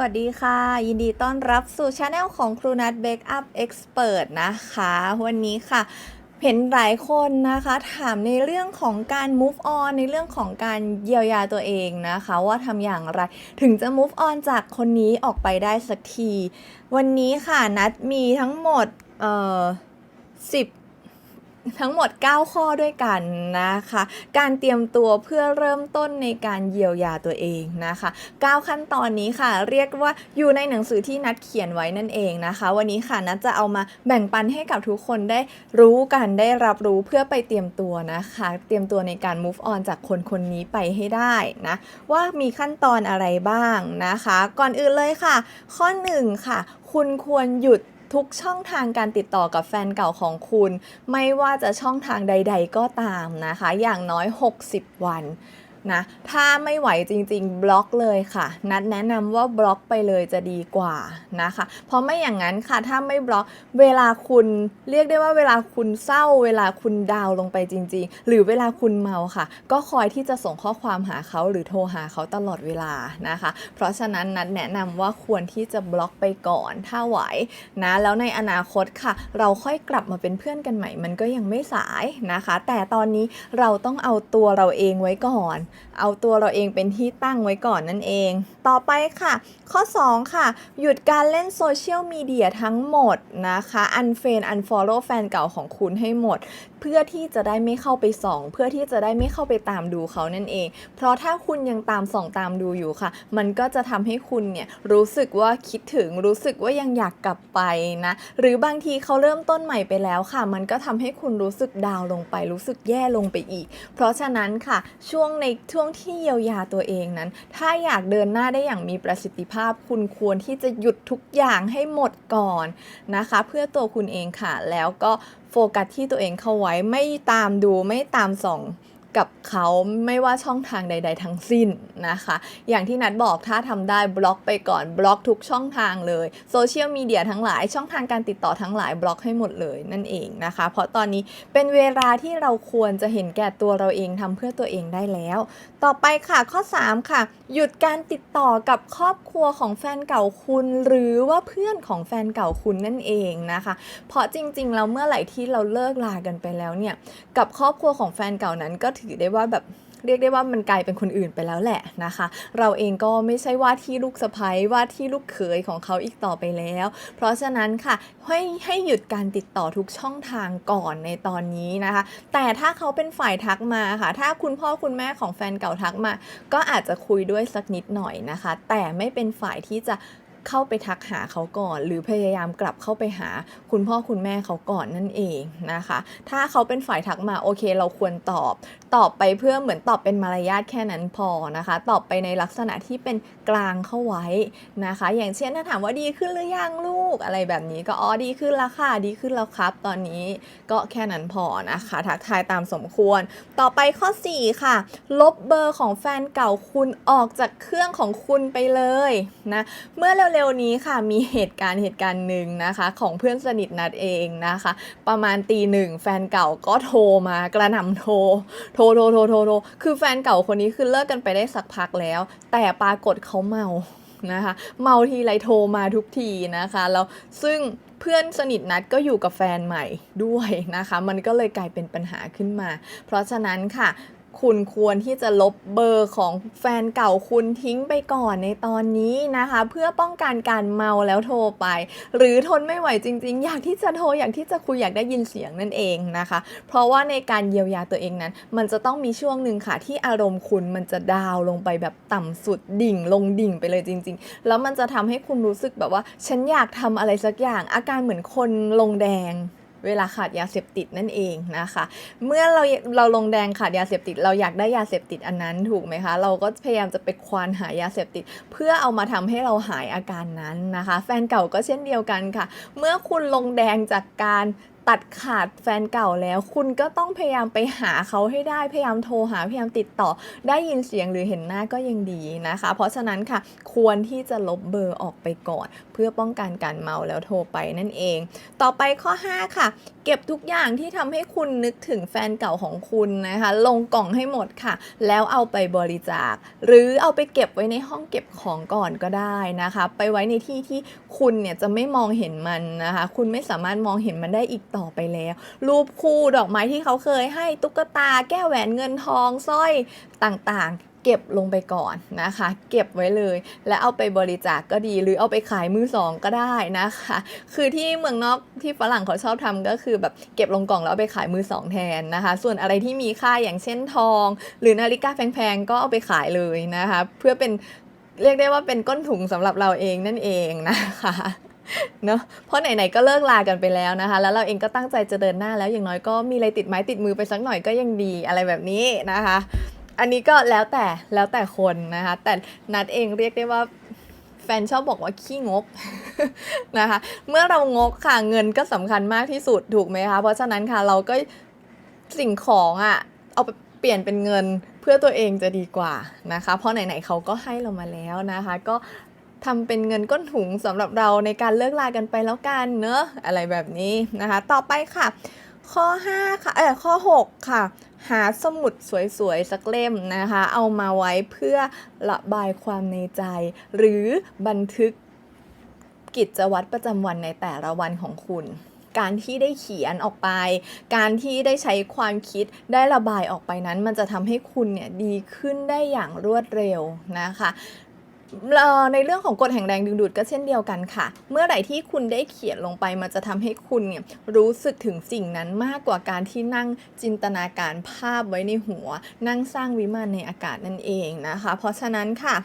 วัสดีค่ะ ยินดีต้อนรับสู่ช anel ของครูนัทเบ k อัพเอ็กซ์เพรสนะคะ วันนี้ค่ะ เห็นหลายคนนะคะถามในเรื่องของการ move on ในเรื่องของการเยียวยาตัวเองนะคะ ว่าทำอย่างไร ถึงจะ move on จากคนนี้ออกไปได้สักที วันนี้ค่ะนัดมีทั้งหมดเอ่อสิบ ทั้งหมด 9 ข้อด้วยกันนะคะ การเตรียมตัวเพื่อเริ่มต้นในการเยียวยาตัวเองนะคะ 9 ขั้นตอนนี้ค่ะ เรียกว่าอยู่ในหนังสือที่นัดเขียนไว้นั่นเองนะคะ วันนี้ค่ะนัดจะเอามาแบ่งปันให้กับทุกคนได้รู้กันได้รับรู้เพื่อไปเตรียมตัวนะคะ เตรียมตัวในการ move on จากคนคนนี้ไปให้ได้นะว่ามีขั้นตอนอะไรบ้างนะคะ ก่อนอื่นเลยค่ะ ข้อ 1 ค่ะ คุณควรหยุด ทุกช่องทางการติดต่อกับแฟนเก่าของคุณ ไม่ว่าจะช่องทางใด ๆ ก็ตามนะคะ อย่างน้อย 60 วัน นะถ้าไม่ไหวจริงๆ บล็อกเลยค่ะ นัดแนะนำว่าบล็อกไปเลยจะดีกว่านะคะ เพราะไม่อย่างนั้นค่ะถ้าไม่บล็อกเวลาคุณเรียกได้ว่าเวลาคุณเศร้า เวลาคุณดาวลงไปจริง ๆ หรือเวลาคุณเมาค่ะ ก็คอยที่จะส่งข้อความหาเขาหรือโทรหาเขาตลอดเวลานะคะ เพราะฉะนั้นนัดแนะนำว่าควรที่จะบล็อกไปก่อนถ้าไหวนะแล้วในอนาคตค่ะ เราค่อยกลับมาเป็นเพื่อนกันใหม่ มันก็ยังไม่สายนะคะ แต่ตอนนี้เราต้องเอาตัวเราเองไว้ก่อนเอาตัวเราเองเป็นที่ตั้งไว้ก่อนนั่นเอง ต่อไปค่ะ ข้อ 2 ค่ะ หยุดการเล่นโซเชียลมีเดียทั้งหมดนะคะอันเฟนอันฟอลโล่แฟนเก่าของคุณให้หมดเพื่อที่จะได้ไม่เข้าไปส่อง เพื่อที่จะได้ไม่เข้าไปตามดูเขานั่นเอง เพราะถ้าคุณยังตามส่องตามดูอยู่ค่ะ มันก็จะทำให้คุณเนี่ยรู้สึกว่าคิดถึงรู้สึกว่ายังอยากกลับไปนะ หรือบางทีเขาเริ่มต้นใหม่ไปแล้วค่ะ มันก็ทำให้คุณรู้สึกดาวลงไป รู้สึกแย่ลงไปอีก เพราะฉะนั้นค่ะ ช่วงในช่วงที่เยียวยาตัวเองนั้น ถ้าอยากเดินหน้าได้อย่างมีประสิทธิภาพ คุณควรที่จะหยุดทุกอย่างให้หมดก่อนนะคะ เพื่อตัวคุณเองค่ะ แล้วก็โฟกัสที่ตัวเองเข้าไว้ไม่ตามดูไม่ตามส่อง กับเขาไม่ว่าช่องทางใด ๆ ทั้งสิ้นนะคะ อย่างที่นัดบอกถ้าทำได้บล็อกไปก่อนบล็อกทุกช่องทางเลยโซเชียลมีเดียทั้งหลายช่องทางการติดต่อทั้งหลายบล็อกให้หมดเลยนั่นเองนะคะ เพราะตอนนี้เป็นเวลาที่เราควรจะเห็นแก่ตัวเราเองทำเพื่อตัวเองได้แล้ว ต่อไปค่ะข้อ 3 ค่ะ หยุดการติดต่อกับครอบครัวของแฟนเก่าคุณ หรือว่าเพื่อนของแฟนเก่าคุณนั่นเองนะคะ เพราะจริงๆแล้วเมื่อไหร่ที่เราเลิกลากันไปแล้วเนี่ยกับครอบครัวของแฟนเก่านั้นก็ถือได้ว่าแบบเรียกได้ว่ามันกลายเป็นคนอื่นไปแล้วแหละนะคะ เราเองก็ไม่ใช่ว่าที่ลูกสะใภ้ว่าที่ลูกเขยของเขาอีกต่อไปแล้ว เพราะฉะนั้นค่ะให้ให้หยุดการติดต่อทุกช่องทางก่อนในตอนนี้นะคะ แต่ถ้าเขาเป็นฝ่ายทักมาค่ะ ถ้าคุณพ่อคุณแม่ของแฟนเก่าทักมา ก็อาจจะคุยด้วยสักนิดหน่อยนะคะ แต่ไม่เป็นฝ่ายที่จะ เข้าไปทักหาเขาก่อน หรือพยายามกลับเข้าไปหาคุณพ่อคุณแม่เขาก่อนนั่นเองนะคะ ถ้าเขาเป็นฝ่ายทักมาโอเค เราควรตอบ ตอบไปเพื่อเหมือนตอบเป็นมารยาทแค่นั้นพอนะคะ ตอบไปในลักษณะที่เป็นกลางเข้าไว้นะคะ อย่างเช่นถ้าถามว่าดีขึ้นหรือยังลูกอะไรแบบนี้ก็อ๋อดีขึ้นแล้วค่ะดีขึ้นแล้วครับ ตอนนี้ก็แค่นั้นพอนะคะ ทักทายตามสมควร ต่อไปข้อ 4 ค่ะ ลบเบอร์ของแฟนเก่าคุณออกจากเครื่องของคุณไปเลยนะเมื่อเร็วๆนี้ค่ะมีเหตุการณ์เหตุการณ์หนึ่งนะคะ ของเพื่อนสนิทนัดเองนะคะ ประมาณตีหนึ่งแฟนเก่าก็โทรมากระหน่ำโทรโทรโทรโทรโทรโทรคือแฟนเก่าคนนี้คือเลิกกันไปได้สักพักแล้ว แต่ปรากฏเขาเมานะคะเมาทีไรโทรมาทุกทีนะคะแล้วซึ่งเพื่อนสนิทนัดก็อยู่กับแฟนใหม่ด้วยนะคะ มันก็เลยกลายเป็นปัญหาขึ้นมา เพราะฉะนั้นค่ะ คุณควรที่จะลบเบอร์ของแฟนเก่าคุณทิ้งไปก่อนในตอนนี้นะคะ เพื่อป้องกันการเมาแล้วโทรไป หรือทนไม่ไหวจริง ๆ อยากที่จะโทรอยากที่จะคุยอยากได้ยินเสียงนั่นเองนะคะ เพราะว่าในการเยียวยาตัวเองนั้น มันจะต้องมีช่วงหนึ่งค่ะที่อารมณ์คุณมันจะดาวลงไปแบบต่ำสุดดิ่งลงดิ่งไปเลยจริง ๆ แล้วมันจะทำให้คุณรู้สึกแบบว่า ฉันอยากทำอะไรสักอย่างอาการเหมือนคนลงแดง เวลาขาดยาเสพติดนั่นเองนะคะ เมื่อเราเราลงแดงขาดยาเสพติด เราอยากได้ยาเสพติดอันนั้นถูกไหมคะ เราก็พยายามจะไปควานหายาเสพติด เพื่อเอามาทำให้เราหายอาการนั้นนะคะ แฟนเก่าก็เช่นเดียวกันค่ะ เมื่อคุณลงแดงจากการ ตัดขาดแฟนเก่าแล้ว คุณก็ต้องพยายามไปหาเขาให้ได้พยายามโทรหาพยายามติดต่อ ได้ยินเสียงหรือเห็นหน้าก็ยังดีนะคะ เพราะฉะนั้นค่ะควรที่จะลบเบอร์ออกไปก่อน เพื่อป้องกันการเมาแล้วโทรไปนั่นเอง ต่อไปข้อ 5 ค่ะ เก็บทุกอย่างที่ทำให้คุณนึกถึงแฟนเก่าของคุณนะคะ ลงกล่องให้หมดค่ะ แล้วเอาไปบริจาค หรือเอาไปเก็บไว้ในห้องเก็บของก่อนก็ได้นะคะ ไปไว้ในที่ที่คุณเนี่ยจะไม่มองเห็นมันนะคะ คุณไม่สามารถมองเห็นมันได้อีกต่อไปแล้ว รูปคู่ดอกไม้ที่เขาเคยให้ตุ๊กตาแก้วแหวนเงินทองสร้อยต่างๆ ก็บลงไปก่อนนะคะ เก็บไว้เลย แล้วเอาไปบริจาคกก็ดี หรือเอาไปขายมือสองก็ได้นะคะ คือที่เมืองนอกที่ฝรั่งเขาชอบทำก็คือแบบเก็บลงกล่องแล้วเอาไปขายมือสองแทนนะคะ ส่วนอะไรที่มีค่าอย่างเช่นทอง หรือนาฬิกาแพงๆก็เอาไปขายเลยนะคะ เพื่อเป็นเรียกได้ว่าเป็นก้นถุงสำหรับเราเองนั่นเองนะคะเนอะเพราะไหนๆก็เลิกลากันไปแล้วนะคะ แล้วเราเองก็ตั้งใจจะเดินหน้าแล้วอย่างน้อยก็มีอะไรติดไม้ติดมือไปสักหน่อยก็ยังดีอะไรแบบนี้นะคะ อันนี้ก็แล้วแต่แล้วแต่คนนะคะ แต่นัดเองเรียกได้ว่าแฟนชอบบอกว่าขี้งกนะคะ เมื่อเรางกค่ะเงินก็สำคัญมากที่สุดถูกไหมคะ เพราะฉะนั้นค่ะเราก็สิ่งของอะ่ะเอาไปเปลี่ยนเป็นเงินเพื่อตัวเองจะดีกว่านะคะ เพราะไหนๆเขาก็ให้เรามาแล้วนะคะ ก็ทำเป็นเงินก้นถุงสำหรับเราในการเลิกลากันไปแล้วกันเนอะอะไรแบบนี้นะคะ ต่อไปค่ะ ข้อ 5 ค่ะ เออข้อ 6 ค่ะ หาสมุดสวยๆ สักเล่มนะคะ เอามาไว้เพื่อระบายความในใจ หรือบันทึกกิจวัตรประจำวันในแต่ละวันของคุณ การที่ได้เขียนออกไป การที่ได้ใช้ความคิดได้ระบายออกไปนั้น มันจะทำให้คุณเนี่ยดีขึ้นได้อย่างรวดเร็วนะคะ ในเรื่องของกฎแห่งแรงดึงดูดก็เช่นเดียวกันค่ะ เมื่อไหร่ที่คุณได้เขียนลงไปมันจะทำให้คุณเนี่ยรู้สึกถึงสิ่งนั้นมากกว่าการที่นั่งจินตนาการภาพไว้ในหัว นั่งสร้างวิมานในอากาศนั่นเองนะคะ เพราะฉะนั้นค่ะ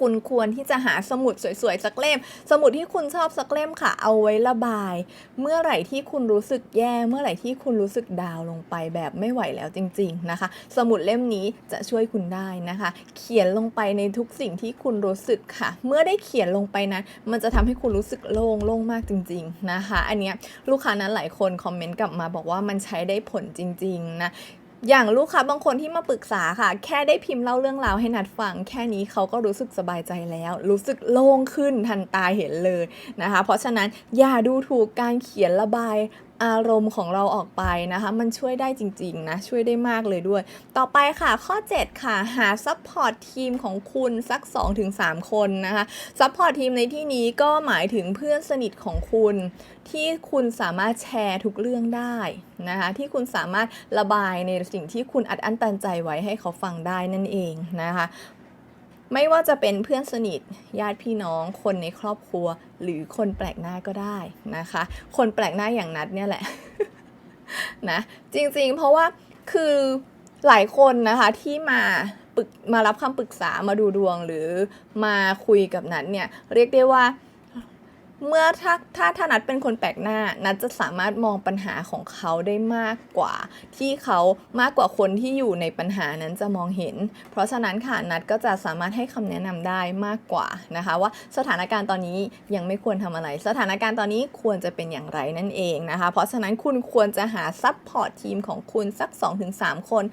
คุณควรที่จะหาสมุดสวยๆสักเล่ม สมุดที่คุณชอบสักเล่มค่ะ เอาไว้ระบาย เมื่อไหร่ที่คุณรู้สึกแย่ เมื่อไหร่ที่คุณรู้สึกดาวลงไปแบบไม่ไหวแล้วจริง ๆนะคะ สมุดเล่มนี้จะช่วยคุณได้นะคะ เขียนลงไปในทุกสิ่งที่คุณรู้สึกค่ะ เมื่อได้เขียนลงไปนั้น มันจะทำให้คุณรู้สึกโล่งโล่งมากจริง ๆนะคะ อันเนี้ยลูกค้านั้นหลายคนคอมเมนต์กลับมาบอกว่ามันใช้ได้ผลจริงๆนะ อย่างลูกค้าบางคนที่มาปรึกษาค่ะ แค่ได้พิมพ์เล่าเรื่องราวให้นัดฟัง แค่นี้เขาก็รู้สึกสบายใจแล้ว รู้สึกโล่งขึ้นทันตาเห็นเลยนะคะ เพราะฉะนั้นอย่าดูถูกการเขียนระบาย อารมณ์ของเราออกไปนะคะ มันช่วยได้จริงๆนะ ช่วยได้มากเลยด้วย ต่อไปค่ะข้อ 7 ค่ะ หาซัพพอร์ตทีมของคุณสัก 2-3 คนนะคะซัพพอร์ตทีมในที่นี้ก็หมายถึงเพื่อนสนิทของคุณ ที่คุณสามารถแชร์ทุกเรื่องได้นะคะที่คุณสามารถระบายในสิ่งที่คุณอัดอั้นตันใจไว้ให้เขาฟังได้นั่นเองนะคะ ไม่ว่าจะเป็นเพื่อนสนิทญาติพี่น้อง คนในครอบครัว หรือคนแปลกหน้าก็ได้นะคะ คนแปลกหน้าอย่างนัดเนี่ยแหละนะจริงๆ เพราะว่าคือหลายคนนะคะที่มาปรึกมารับคำปรึกษามาดูดวงหรือมาคุยกับนัดเนี่ยเรียกได้ว่า เมื่อถ้าถ้าถ้านัดเป็นคนแปลกหน้า นัดจะสามารถมองปัญหาของเขาได้มากกว่า ที่เขามากกว่าคนที่อยู่ในปัญหานั้นจะมองเห็น เพราะฉะนั้นค่ะนัดก็จะสามารถให้คำแนะนำได้มากกว่านะคะ ว่าสถานการณ์ตอนนี้ยังไม่ควรทำอะไร สถานการณ์ตอนนี้ควรจะเป็นอย่างไรนั่นเองนะคะ เพราะฉะนั้นคุณควรจะหาซัพพอร์ตทีมของคุณสัก 2-3 คน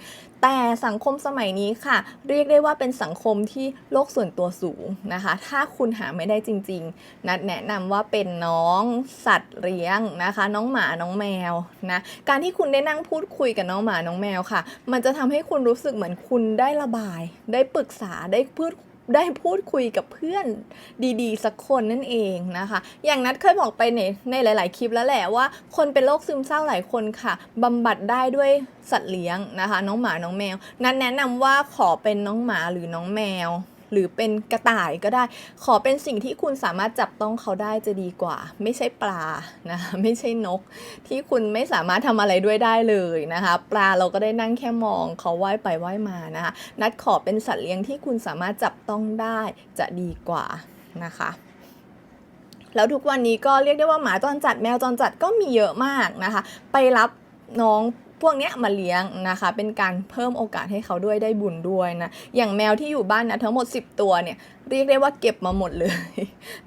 แต่สังคมสมัยนี้ค่ะ เรียกได้ว่าเป็นสังคมที่โลกส่วนตัวสูงนะคะ ถ้าคุณหาไม่ได้จริง ๆ นัดแนะนำว่าเป็นน้องสัตว์เลี้ยงนะคะ น้องหมาน้องแมวนะการที่คุณได้นั่งพูดคุยกับน้องหมาน้องแมวค่ะ มันจะทำให้คุณรู้สึกเหมือนคุณได้ระบาย ได้ปรึกษาได้พูด ได้พูดคุยกับเพื่อนดีๆ สักคนนั่นเองนะคะ อย่างนัดเคยบอกไปในในหลาย ๆ คลิปแล้วแหละว่าคนเป็นโรคซึมเศร้าหลายคนค่ะบำบัดได้ด้วยสัตว์เลี้ยงนะคะ น้องหมาน้องแมว นัดแนะนำว่าขอเป็นน้องหมาหรือน้องแมว หรือเป็นกระต่ายก็ได้ ขอเป็นสิ่งที่คุณสามารถจับต้องเขาได้จะดีกว่า ไม่ใช่ปลานะไม่ใช่นก ที่คุณไม่สามารถทำอะไรด้วยได้เลยนะคะ ปลาเราก็ได้นั่งแค่มองเขาว่ายไปว่ายมานะคะนัดขอเป็นสัตว์เลี้ยงที่คุณสามารถจับต้องได้จะดีกว่านะคะแล้วทุกวันนี้ก็เรียกได้ว่าหมาจรจัดแมวจรจัดก็มีเยอะมากนะคะ ไปรับน้อง พวกเนี้ยมาเลี้ยงนะคะ เป็นการเพิ่มโอกาสให้เขาด้วยได้บุญด้วยนะ อย่างแมวที่อยู่บ้านนะทั้งหมด 10 ตัวเนี่ยเรียกได้ว่าเก็บมาหมดเลย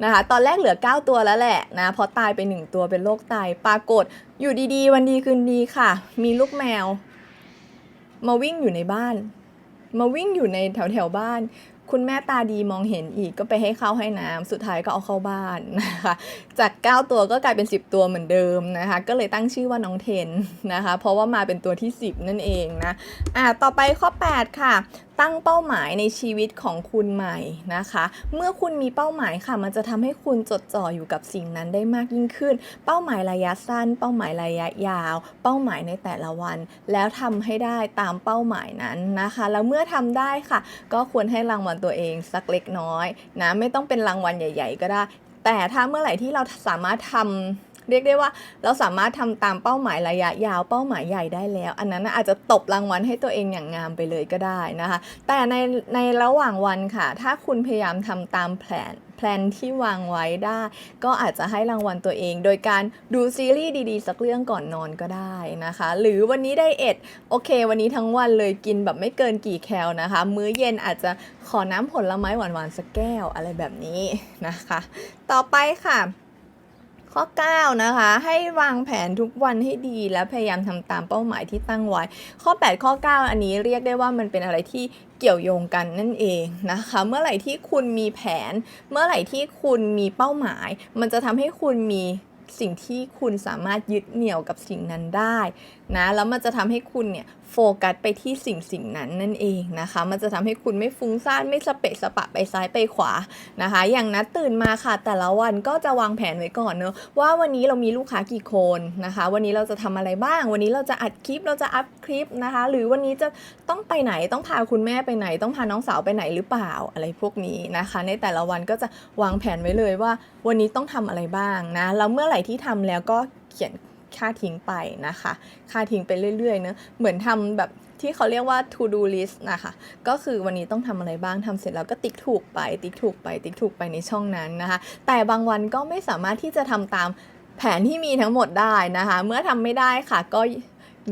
นะคะ ตอนแรกเหลือ 9 ตัวแล้วแหละนะ พอตายไป 1 ตัวเป็นโรคไตปรากฏอยู่ดีๆ วันดีคืนดีค่ะ มีลูกแมว มาวิ่งอยู่ในบ้าน มาวิ่งอยู่ในแถวแถวบ้าน คุณแม่ตาดีมองเห็นอีกก็ไปให้ข้าวให้น้ำสุดท้ายก็เอาเข้าบ้านนะคะจาก 9 ตัวก็กลายเป็น 10 ตัวเหมือนเดิมนะคะก็เลยตั้งชื่อว่าน้องเทนนะคะเพราะว่ามาเป็นตัวที่ 10 นั่นเองนะอะต่อไปข้อ 8 ค่ะ ตั้งเป้าหมายในชีวิตของคุณใหม่นะคะ เมื่อคุณมีเป้าหมายค่ะ มันจะทำให้คุณจดจ่ออยู่กับสิ่งนั้นได้มากยิ่งขึ้น เป้าหมายระยะสั้น เป้าหมายระยะยาว เป้าหมายในแต่ละวัน แล้วทำให้ได้ตามเป้าหมายนั้นนะคะ แล้วเมื่อทำได้ค่ะ ก็ควรให้รางวัลตัวเองสักเล็กน้อยนะไม่ต้องเป็นรางวัลใหญ่ ๆ ก็ได้ แต่ถ้าเมื่อไหร่ที่เราสามารถทำ เรียกได้ว่าเราสามารถทำตามเป้าหมายระยะยาวเป้าหมายใหญ่ได้แล้ว อันนั้นอาจจะตบรางวัลให้ตัวเองอย่างงามไปเลยก็ได้นะคะ แต่ในในระหว่างวันค่ะ ถ้าคุณพยายามทำตามแผนแพลนที่วางไว้ได้ ก็อาจจะให้รางวัลตัวเอง โดยการดูซีรีส์ดีๆ สักเรื่องก่อนนอนก็ได้นะคะ หรือวันนี้ได้เอ็ดโอเค วันนี้ทั้งวันเลยกินแบบไม่เกินกี่แคลนะคะ มื้อเย็นอาจจะขอน้ำผลไม้หวานๆสักแก้วอะไรแบบนี้นะคะ ต่อไปค่ะ ข้อ 9 นะคะ ให้วางแผนทุกวันให้ดีและพยายามทำตามเป้าหมายที่ตั้งไว้ ข้อ 8 ข้อ 9 อันนี้เรียกได้ว่ามันเป็นอะไรที่เกี่ยวโยงกันนั่นเองนะคะ เมื่อไหร่ที่คุณมีแผน เมื่อไหร่ที่คุณมีเป้าหมาย มันจะทำให้คุณมีสิ่งที่คุณสามารถยึดเหนี่ยวกับสิ่งนั้นได้ นะแล้วมันจะทำให้คุณเนี่ยโฟกัสไปที่สิ่งสิ่งนั้นนั่นเองนะคะ มันจะทำให้คุณไม่ฟุ้งซ่านไม่สเปะสปะไปซ้ายไปขวานะคะ อย่างนัดตื่นมาค่ะ แต่ละวันก็จะวางแผนไว้ก่อนเนอะว่าวันนี้เรามีลูกค้ากี่คนนะคะ วันนี้เราจะทำอะไรบ้าง วันนี้เราจะอัดคลิปเราจะอัพคลิปนะคะ หรือวันนี้จะต้องไปไหนต้องพาคุณแม่ไปไหน ต้องพาน้องสาวไปไหนหรือเปล่าอะไรพวกนี้นะคะ ในแต่ละวันก็จะวางแผนไว้เลยว่า วันนี้ต้องทำอะไรบ้างนะแล้วเมื่อไหร่ที่ทำแล้วก็เขียน ค่าทิ้งไปนะคะ ค่าทิ้งไปเรื่อยๆเนอะเหมือนทำแบบที่เขาเรียกว่า to do list นะคะ ก็คือวันนี้ต้องทำอะไรบ้างทำเสร็จแล้วก็ติ๊กถูกไป ติ๊กถูกไป ติ๊กถูกไปในช่องนั้นนะคะ แต่บางวันก็ไม่สามารถที่จะทำตามแผนที่มีทั้งหมดได้นะคะ เมื่อทำไม่ได้ค่ะก็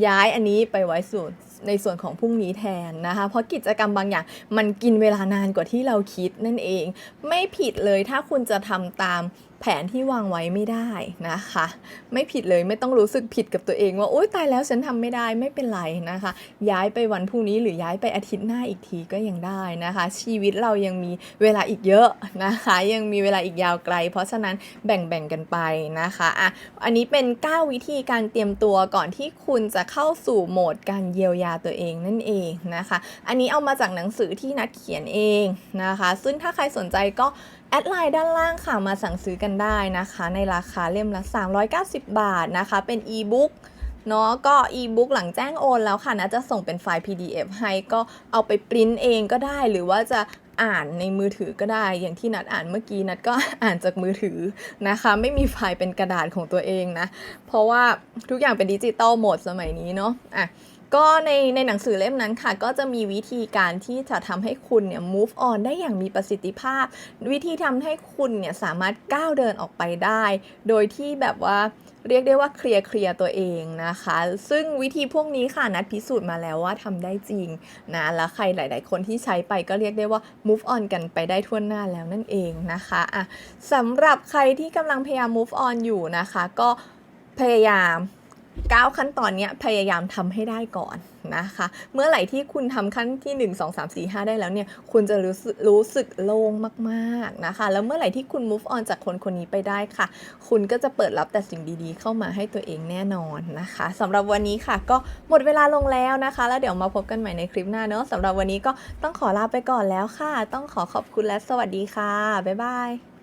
ย้ายอันนี้ไปไว้ส่วนในส่วนของพรุ่งนี้แทนนะคะ เพราะกิจกรรมบางอย่างมันกินเวลานานกว่าที่เราคิดนั่นเอง ไม่ผิดเลยถ้าคุณจะทำตาม แผนที่วางไว้ไม่ได้นะคะ ไม่ผิดเลยไม่ต้องรู้สึกผิดกับตัวเองว่าโอ๊ยตายแล้วฉันทำไม่ได้ไม่เป็นไรนะคะ ย้ายไปวันพรุ่งนี้หรือย้ายไปอาทิตย์หน้าอีกทีก็ยังได้นะคะ ชีวิตเรายังมีเวลาอีกเยอะนะคะ ยังมีเวลาอีกยาวไกล เพราะฉะนั้นแบ่งๆกันไปนะคะอะอันนี้เป็น 9 วิธีการเตรียมตัวก่อนที่คุณจะเข้าสู่โหมดการเยียวยาตัวเองนั่นเองนะคะ อันนี้เอามาจากหนังสือที่นัดเขียนเองนะคะ ซึ่งถ้าใครสนใจก็แอดไลน์ด้านล่างค่ะมาสั่งซื้อกันได้นะคะ ในราคาเล่มละ 390 บาทนะคะ เป็นอีบุ๊กเนาะก็อีบุ๊กหลังแจ้งโอนแล้วค่ะนะจะส่งเป็นไฟล์ PDF ให้ก็เอาไปปริ้นเองก็ได้ หรือว่าจะอ่านในมือถือก็ได้ อย่างที่นัดอ่านเมื่อกี้นัดก็อ่านจากมือถือนะคะ ไม่มีไฟล์เป็นกระดาษของตัวเองนะ เพราะว่าทุกอย่างเป็นดิจิตอลหมดสมัยนี้เนาะอะ ก็ในในหนังสือเล่มนั้นค่ะ ก็จะมีวิธีการที่จะทำให้คุณเนี่ย move on ได้อย่างมีประสิทธิภาพ วิธีทำให้คุณเนี่ย สามารถก้าวเดินออกไปได้ โดยที่แบบว่าเรียกได้ว่าเคลียร์เคลียร์ตัวเองนะคะ ซึ่งวิธีพวกนี้ค่ะนัดพิสูจน์มาแล้วว่าทำได้จริงนะ แล้วใครหลาย ๆ คนที่ใช้ไปก็เรียกได้ว่า move on กันไปได้ทั่วหน้าแล้วนั่นเองนะคะอะสำหรับใครที่กำลังพยายาม move on อยู่นะคะ ก็พยายาม 9 ขั้นตอนนี้พยายามทำให้ได้ก่อนนะคะ เมื่อไหร่ที่คุณทำขั้นที่ 1 2 3 4 5 ได้แล้วเนี่ย คุณจะรู้สึกรู้สึกโล่งมากๆนะคะ แล้วเมื่อไหร่ที่คุณ move on จากคนคนนี้ไปได้ค่ะ คุณก็จะเปิดรับแต่สิ่งดีๆ เข้ามาให้ตัวเองแน่นอนนะคะสำหรับวันนี้ค่ะ ก็หมดเวลาลงแล้วนะคะ แล้วเดี๋ยวมาพบกันใหม่ในคลิปหน้าเนอะสำหรับวันนี้ก็ต้องขอลาไปก่อนแล้วค่ะ ต้องขอขอบคุณและสวัสดีค่ะบ๊ายบาย